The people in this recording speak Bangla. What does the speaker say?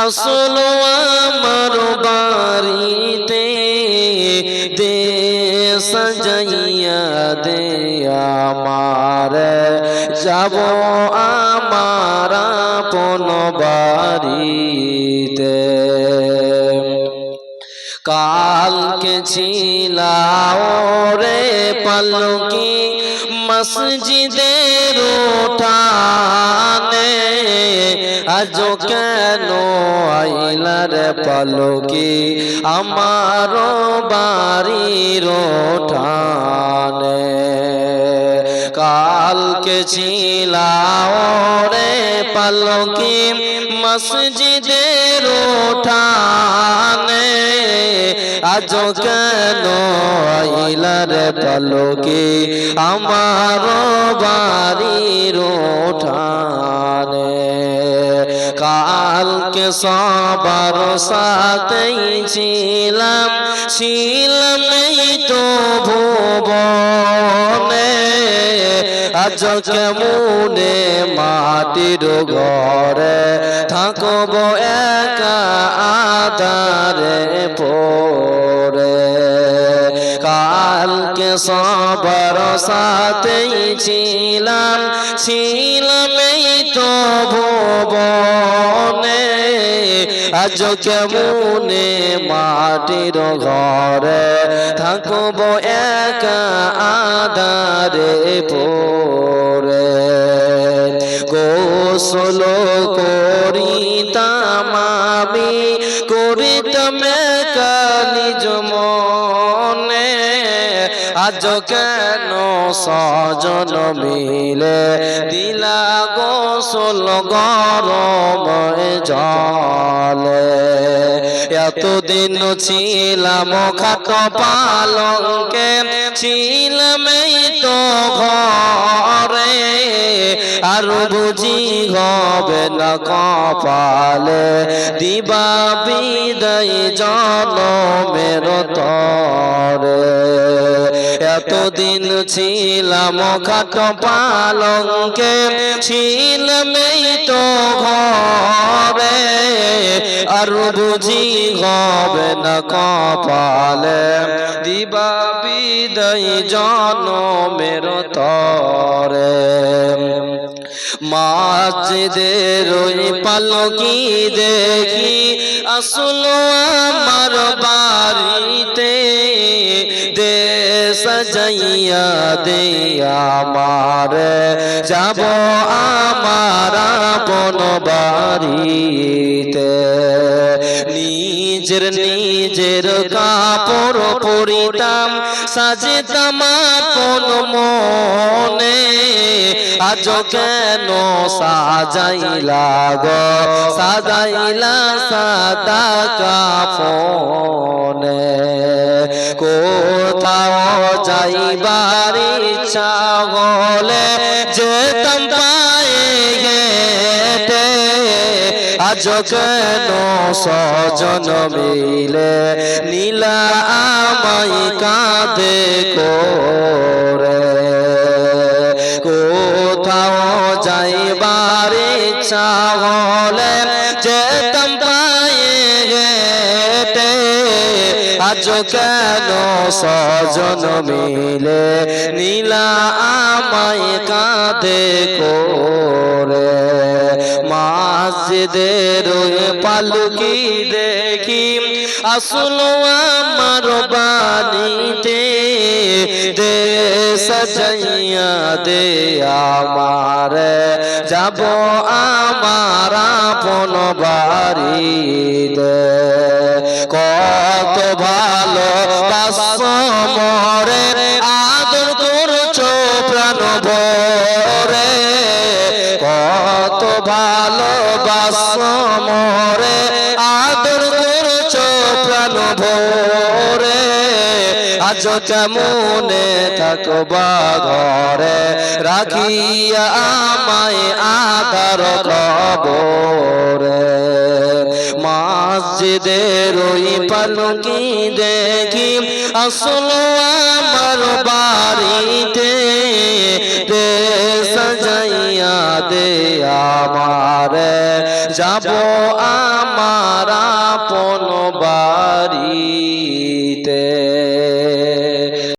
আসল আমার বাড়িতে দে সাজাইয়া দে আমার। যাব আমার আপন বাড়িতে। কালকে ছিলাও রে পালকি মসজিদের ওঠানে আজ কেন আইলার পালকি? আমার বাড়ির ওঠানে কালকে ছিলাও রে পালকি। মসজিদের ওঠানে আজ কেন আইলার পালকি? আমার বাড়ির ওঠানে কালকে সবার সাথেই ছিলাম ছিলাম তো আজ কেমনে মাটির ঘরে থাকব একা আদারে পরে কালকে সবার সাথেই ছিলাম ছিলাম তো ভুবনে। আজ কেমনে মাটির ঘরে থাকব একা আদারে পরে আজ কেন সজন মিলে দিলা গোসল গরম জলে। এতদিন ছিলাম খাত পালঙ্কে, ছিলাম তো ঘরে। আর বুঝি হবে না কপালে, দিবা বিদায় জনমের তরে এতদিন ছিলাম খাট পালঙ্কে, ছিলাম তো ঘরে। আর বুঝি হবে না কপালে, দিবা বিদায় জনমের তরে। মাঝদের ওই পালকি দেখি, আসলো আমার বাড়িতে। দে সাজাইয়া দে আমার যাব আমার আপন বাড়িতে নিজের নিজের কাপড় পরিতাম, সাজেতাম আপন মনে। আজ কেন সাজাইলা গো? সাজাইলা সাদা কাফনে। কোথাও যাইবার ইচ্ছা হলে যেতাম আজ সজন মিলে নীলা আমায় কাঁদে করে। কোথাও যাইবার ইচ্ছা হলে যেতাম পায়ে হেঁটে। আজ কেন সজন মিলে নীলা আমায় কাঁদে করে? মাসজিদের পালুকি দেখি। আসলো আমার বাণীতে দে সাজাইয়া দে আমার। যাব আমার আপন বাড়িতে। কত ভালো আজ কেমনে থাকবা ঘরে, রাখিয়া আমায় আধার কবরে। মসজিদের ওই পালকি দেখি, আসলো আমার বাড়িতে দে সাজাইয়া দে আমারে। যাব আমার আপন বা